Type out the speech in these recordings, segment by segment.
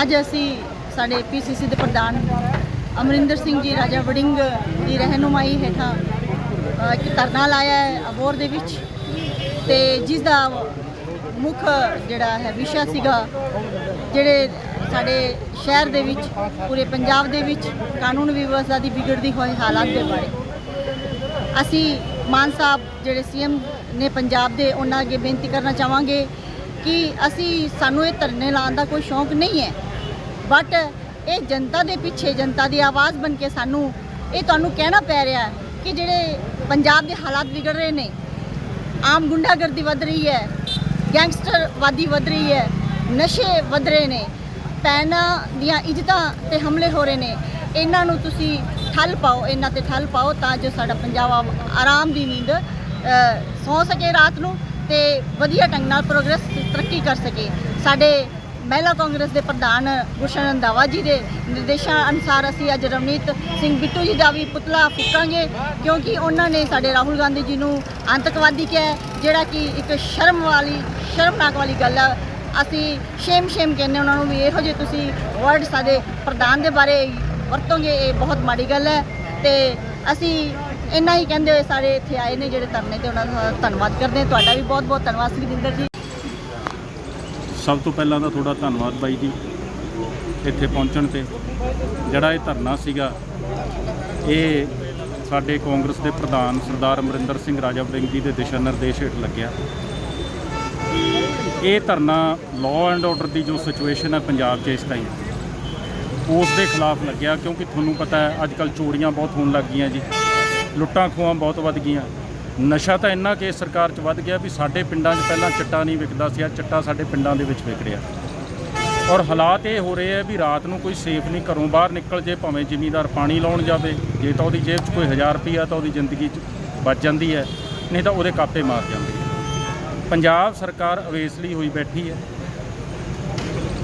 ਅੱਜ ਅਸੀਂ ਸਾਡੇ ਪੀਸੀਸੀ ਦੇ ਪ੍ਰਧਾਨ ਅਮਰਿੰਦਰ ਸਿੰਘ ਜੀ, ਰਾਜਾ ਵੜਿੰਗ ਦੀ ਰਹਿਨੁਮਾਈ ਹੇਠਾਂ ਇੱਕ ਧਰਨਾ ਲਾਇਆ ਹੈ ਅਬੋਰ ਦੇ ਵਿੱਚ ਤੇ ਜਿਸ ਦਾ ਮੁੱਖ ਜਿਹੜਾ ਹੈ ਵਿਸ਼ਾ ਸੀਗਾ, ਜਿਹੜੇ ਸਾਡੇ ਸ਼ਹਿਰ ਦੇ ਵਿੱਚ, ਪੂਰੇ ਪੰਜਾਬ ਦੇ ਵਿੱਚ ਕਾਨੂੰਨ ਵਿਵਸਥਾ ਦੀ ਵਿਗੜਦੀ ਹੋਈ ਹਾਲਾਤ ਦੇ ਬਾਰੇ। ਅਸੀਂ ਮਾਨ ਸਾਹਿਬ, ਜਿਹੜੇ ਸੀਐਮ ਨੇ ਪੰਜਾਬ ਦੇ, ਉਹਨਾਂ ਅੱਗੇ ਬੇਨਤੀ ਕਰਨਾ ਚਾਹਾਂਗੇ ਕਿ ਅਸੀਂ ਸਾਨੂੰ ਇਹ ਧਰਨੇ ਲਾਉਣ ਦਾ ਕੋਈ ਸ਼ੌਂਕ ਨਹੀਂ ਹੈ। ਬਟ ਇਹ ਜਨਤਾ ਦੇ ਪਿੱਛੇ ਜਨਤਾ ਦੀ ਆਵਾਜ਼ ਬਣ ਕੇ ਸਾਨੂੰ ਇਹ ਤੁਹਾਨੂੰ ਕਹਿਣਾ ਪੈ ਰਿਹਾ ਕਿ ਜਿਹੜੇ ਪੰਜਾਬ ਦੇ ਹਾਲਾਤ ਵਿਗੜ ਰਹੇ ਨੇ ਆਮ ਗੁੰਡਾਗਰਦੀ ਵੱਧ ਰਹੀ ਹੈ ਗੈਂਗਸਟਰਵਾਦੀ ਵੱਧ ਰਹੀ ਹੈ ਨਸ਼ੇ ਵੱਧ ਰਹੇ ਨੇ ਪੈਨਾ ਦੀਆਂ ਇੱਜ਼ਤਾਂ ਤੇ ਹਮਲੇ ਹੋ ਰਹੇ ਨੇ ਇਹਨਾਂ ਨੂੰ ਤੁਸੀਂ ਠੱਲ ਪਾਓ ਇਹਨਾਂ ਤੇ ਠੱਲ ਪਾਓ ਤਾਂ ਜੋ ਸਾਡਾ ਪੰਜਾਬ ਆ- ਆਰਾਮ ਦੀ ਨੀਂਦ ਅ, ਸੌ ਸਕੇ ਰਾਤ ਨੂੰ। ਤੇ ਵਧੀਆ ਢੰਗ ਨਾਲ ਪ੍ਰੋਗਰੈਸ ਤਰੱਕੀ ਕਰ ਸਕੇ। ਸਾਡੇ ਮਹਿਲਾ ਕਾਂਗਰਸ ਦੇ ਪ੍ਰਧਾਨ ਗੁਰਸ਼ਨ ਰੰਧਾਵਾ ਜੀ ਦੇ ਨਿਰਦੇਸ਼ਾਂ ਅਨੁਸਾਰ ਅਸੀਂ ਅੱਜ ਰਵਨੀਤ ਸਿੰਘ ਬਿੱਟੂ ਜੀ ਦਾ ਵੀ ਪੁਤਲਾ ਫੂਕਾਂਗੇ, ਕਿਉਂਕਿ ਉਹਨਾਂ ਨੇ ਸਾਡੇ ਰਾਹੁਲ ਗਾਂਧੀ ਜੀ ਨੂੰ ਆਤੰਕਵਾਦੀ ਕਿਹਾ ਜਿਹੜਾ ਕਿ ਇੱਕ ਸ਼ਰਮ ਵਾਲੀ, ਸ਼ਰਮਨਾਕ ਵਾਲੀ ਗੱਲ ਹੈ ਅਸੀਂ ਸ਼ੇਮ ਸ਼ੇਮ ਕਹਿੰਦੇ ਉਹਨਾਂ ਨੂੰ ਵੀ ਇਹੋ ਜਿਹੇ ਤੁਸੀਂ ਵਰਡ ਸਾਡੇ ਪ੍ਰਧਾਨ ਦੇ ਬਾਰੇ ਵਰਤੋਂਗੇ, ਇਹ ਬਹੁਤ ਮਾੜੀ ਗੱਲ ਹੈ। ਤੇ ਅਸੀਂ ਇੰਨਾ ਹੀ ਕਹਿੰਦੇ ਹੋਏ ਸਾਰੇ ਇੱਥੇ ਆਏ ਨੇ ਜਿਹੜੇ ਧਰਨੇ ਤੇ, ਉਹਨਾਂ ਦਾ ਧੰਨਵਾਦ ਕਰਦੇ ਹਾਂ। ਤੁਹਾਡਾ ਵੀ ਬਹੁਤ ਬਹੁਤ ਧੰਨਵਾਦ, ਸੁਖਵਿੰਦਰ ਜੀ। ਸਭ ਤੋਂ ਪਹਿਲਾਂ ਤਾਂ ਤੁਹਾਡਾ ਧੰਨਵਾਦ ਬਾਈ ਜੀ, ਇੱਥੇ ਪਹੁੰਚਣ ਤੇ। ਜਿਹੜਾ ਇਹ ਧਰਨਾ ਸੀਗਾ, ਇਹ ਸਾਡੇ ਕਾਂਗਰਸ ਦੇ ਪ੍ਰਧਾਨ ਸਰਦਾਰ ਅਮਰਿੰਦਰ ਸਿੰਘ ਰਾਜਾ ਵੜਿੰਗ ਜੀ ਦੇ ਦਿਸ਼ਾ ਨਿਰਦੇਸ਼ ਹੇਠ ਲੱਗਿਆ। ਇਹ ਧਰਨਾ ਲਾਅ ਐਂਡ ਆਰਡਰ ਦੀ ਜੋ ਸਿਚੁਏਸ਼ਨ ਹੈ ਪੰਜਾਬ 'ਚ ਇਸ ਟਾਈਮ ਉਸ ਦੇ ਖਿਲਾਫ ਲੱਗਿਆ ਕਿਉਂਕਿ ਤੁਹਾਨੂੰ ਪਤਾ ਹੈ ਅੱਜ ਕੱਲ ਚੋਰੀਆਂ ਬਹੁਤ ਹੋਣ ਲੱਗ ਗਈਆਂ ਜੀ। ਲੁੱਟਾਂ ਖੋਹਾਂ ਬਹੁਤ ਵੱਧ ਗਈਆਂ। ਨਸ਼ਾ ਤਾਂ ਇੰਨਾ ਕਿ ਸਰਕਾਰ 'ਚ ਵੱਧ ਗਿਆ ਵੀ ਸਾਡੇ ਪਿੰਡਾਂ 'ਚ ਪਹਿਲਾਂ ਚਿੱਟਾ ਨਹੀਂ ਵਿਕਦਾ ਸੀ ਆ ਚਿੱਟਾ ਸਾਡੇ ਪਿੰਡਾਂ ਦੇ ਵਿੱਚ ਵਿਕ ਰਿਹਾ। ਔਰ ਹਾਲਾਤ ਇਹ ਹੋ ਰਹੇ ਆ ਵੀ ਰਾਤ ਨੂੰ ਕੋਈ ਸੇਫ ਨਹੀਂ, ਘਰੋਂ ਬਾਹਰ ਨਿਕਲ ਜੇ, ਭਾਵੇਂ ਜ਼ਿਮੀਦਾਰ ਪਾਣੀ ਲਾਉਣ ਜਾਵੇ, ਜੇ ਤਾਂ ਉਹਦੀ ਜੇਬ 'ਚ ਕੋਈ 1000 ਰੁਪਈਆ ਤਾਂ ਉਹਦੀ ਜ਼ਿੰਦਗੀ 'ਚ ਬਚ ਜਾਂਦੀ ਹੈ, ਨਹੀਂ ਤਾਂ ਉਹਦੇ ਕਾਪੇ ਮਾਰ ਜਾਂਦੇ ਪੰਜਾਬ ਸਰਕਾਰ ਅਵੇਸਲੀ ਹੋਈ ਬੈਠੀ ਹੈ।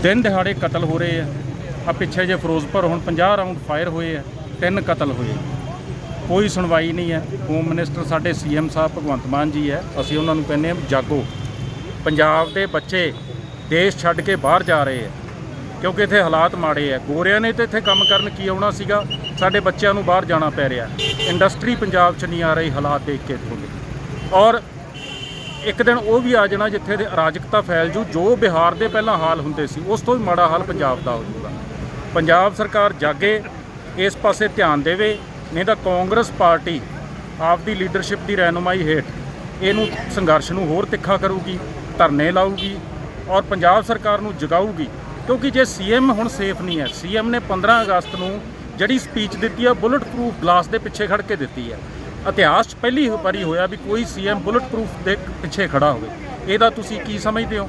ਦਿਨ ਦਿਹਾੜੇ ਕਤਲ ਹੋ ਰਹੇ ਆ ਆ ਪਿੱਛੇ ਜੇ ਫਿਰੋਜ਼ਪੁਰ ਹੁਣ 50 ਰਾਉਂਡ ਫਾਇਰ ਹੋਏ ਆ ਤਿੰਨ ਕਤਲ ਹੋਏ ਕੋਈ ਸੁਣਵਾਈ ਨਹੀਂ ਹੈ। ਹੋਮ ਮਿਨਿਸਟਰ ਸਾਡੇ ਸੀਐਮ ਸਾਹਿਬ ਭਗਵੰਤ ਮਾਨ ਜੀ ਹੈ। ਅਸੀਂ ਉਹਨਾਂ ਨੂੰ ਕਹਿੰਦੇ ਹਾਂ, ਜਾਗੋ। ਪੰਜਾਬ ਦੇ ਬੱਚੇ ਦੇਸ਼ ਛੱਡ ਕੇ ਬਾਹਰ ਜਾ ਰਹੇ ਹੈ। ਕਿਉਂਕਿ ਇੱਥੇ ਹਾਲਾਤ ਮਾੜੇ ਆ ਗੋਰਿਆਂ ਨੇ ਤੇ ਇੱਥੇ ਕੰਮ ਕਰਨ ਕੀ ਆਉਣਾ ਸੀਗਾ? ਸਾਡੇ ਬੱਚਿਆਂ ਨੂੰ ਬਾਹਰ ਜਾਣਾ ਪੈ ਰਿਹਾ ਇੰਡਸਟਰੀ ਪੰਜਾਬ 'ਚ ਨਹੀਂ ਆ ਰਹੀ ਹਾਲਾਤ ਦੇਖ ਕੇ ਇੱਥੋਂ ਦੇ। ਔਰ ਇੱਕ ਦਿਨ ਉਹ ਵੀ ਆ ਜਾਣਾ ਜਿੱਥੇ ਦੇ ਅਰਾਜਕਤਾ ਫੈਲ ਜੂ। ਜੋ ਬਿਹਾਰ ਦੇ ਪਹਿਲਾਂ ਹਾਲ ਹੁੰਦੇ ਸੀ, ਉਸ ਤੋਂ ਵੀ ਮਾੜਾ ਹਾਲ ਪੰਜਾਬ ਦਾ ਹੋ ਜਾਊਗਾ ਪੰਜਾਬ ਸਰਕਾਰ ਜਾਗੇ, ਇਸ ਪਾਸੇ ਧਿਆਨ ਦੇਵੇ। ਨਹੀਂ ਤਾਂ ਕਾਂਗਰਸ ਪਾਰਟੀ ਆਪਦੀ ਲੀਡਰਸ਼ਿਪ ਦੀ ਰਹਿਨੁਮਾਈ ਹੇਠ ਇਹਨੂੰ ਸੰਘਰਸ਼ ਨੂੰ ਹੋਰ ਤਿੱਖਾ ਕਰੂਗੀ, ਧਰਨੇ ਲਾਊਗੀ ਔਰ ਪੰਜਾਬ ਸਰਕਾਰ ਨੂੰ ਜਗਾਊਗੀ। ਕਿਉਂਕਿ ਜੇ ਸੀਐਮ ਹੁਣ ਸੇਫ ਨਹੀਂ ਹੈ, ਸੀਐਮ ਨੇ 15 ਅਗਸਤ ਨੂੰ ਜਿਹੜੀ ਸਪੀਚ ਦਿੱਤੀ ਹੈ ਬੁਲਟ ਪ੍ਰੂਫ ਗਲਾਸ ਦੇ ਪਿੱਛੇ ਖੜ ਕੇ ਦਿੱਤੀ ਹੈ। ਇਤਿਹਾਸ 'ਚ ਪਹਿਲੀ ਵਾਰੀ ਹੋਇਆ ਵੀ ਕੋਈ ਸੀਐਮ ਬੁਲਟ ਪ੍ਰੂਫ ਦੇ ਪਿੱਛੇ ਖੜਾ ਹੋਵੇ। ਇਹਦਾ ਤੁਸੀਂ ਕੀ ਸਮਝਦੇ ਹੋ?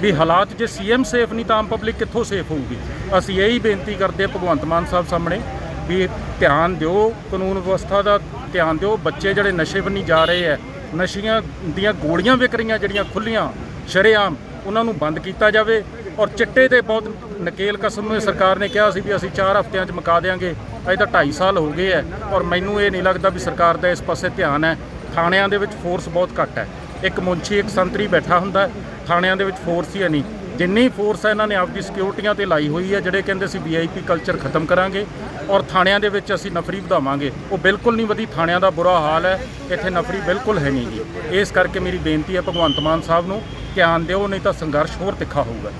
ਵੀ ਹਾਲਾਤ ਜੇ ਸੀਐਮ ਸੇਫ ਨਹੀਂ ਤਾਂ ਆਮ ਪਬਲਿਕ ਕਿੱਥੋਂ ਸੇਫ ਹੋਊਗੀ? ਅਸੀਂ ਇਹੀ ਬੇਨਤੀ ਕਰਦੇ ਹਾਂ ਭਗਵੰਤ ਮਾਨ ਸਾਹਿਬ ਸਾਹਮਣੇ। ਵੀ ਧਿਆਨ ਦਿਓ, ਕਾਨੂੰਨ ਵਿਵਸਥਾ ਦਾ ਧਿਆਨ ਦਿਓ। ਬੱਚੇ ਜਿਹੜੇ ਨਸ਼ੇ ਬੰਨੀ ਜਾ ਰਹੇ ਹੈ, ਨਸ਼ੀਆਂ ਦੀਆਂ ਗੋਲੀਆਂ ਵਿਕ ਰਹੀਆਂ, ਜਿਹੜੀਆਂ ਖੁੱਲੀਆਂ ਸ਼ਰੇਆਮ, ਉਹਨਾਂ ਨੂੰ ਬੰਦ ਕੀਤਾ ਜਾਵੇ। ਔਰ ਚਿੱਟੇ ਤੇ ਬਹੁਤ ਨਕੇਲ ਕਸਮ ਨੂੰ ਸਰਕਾਰ ਨੇ ਕਿਹਾ ਸੀ ਵੀ ਅਸੀਂ 4 ਹਫ਼ਤਿਆਂ 'ਚ ਮੁਕਾ ਦੇਾਂਗੇ ਅਜੇ ਤਾਂ 2.5 ਸਾਲ ਹੋ ਗਏ ਹੈ ਔਰ ਮੈਨੂੰ ਇਹ ਨਹੀਂ ਲੱਗਦਾ ਵੀ ਸਰਕਾਰ ਦਾ ਇਸ ਪਾਸੇ ਧਿਆਨ ਹੈ। ਥਾਣਿਆਂ ਦੇ ਵਿੱਚ ਫੋਰਸ ਬਹੁਤ ਘੱਟ ਹੈ। ਇੱਕ ਮੁੰਸ਼ੀ ਇੱਕ ਸੰਤਰੀ ਬੈਠਾ ਹੁੰਦਾ ਥਾਣਿਆਂ ਦੇ ਵਿੱਚ ਫੋਰਸ ਹੀ ਹੈ ਨਹੀਂ। ਜਿੰਨੀ ਫੋਰਸ ਹੈ, ਇਹਨਾਂ ਨੇ ਆਪਦੀ ਸਿਕਿਉਰਟੀਆਂ ਤੇ ਲਾਈ ਹੋਈ ਹੈ, ਜਿਹੜੇ ਕਹਿੰਦੇ ਸੀ ਵੀਆਈਪੀ ਕਲਚਰ ਖਤਮ ਕਰਾਂਗੇ। ਔਰ ਥਾਣਿਆਂ ਦੇ ਵਿੱਚ ਅਸੀਂ ਨਫਰੀ ਵਧਾਵਾਂਗੇ। ਉਹ ਬਿਲਕੁਲ ਨਹੀਂ ਵਧੀ, ਥਾਣਿਆਂ ਦਾ ਬੁਰਾ ਹਾਲ ਹੈ। ਇੱਥੇ ਨਫਰੀ ਬਿਲਕੁਲ ਹੈ ਨਹੀਂ ਜੀ। ਇਸ ਕਰਕੇ ਮੇਰੀ ਬੇਨਤੀ ਹੈ ਭਗਵੰਤ ਮਾਨ ਸਾਹਿਬ ਨੂੰ, ਧਿਆਨ ਦਿਓ, ਨਹੀਂ ਤਾਂ ਸੰਘਰਸ਼ ਹੋਰ ਤਿੱਖਾ ਹੋਊਗਾ।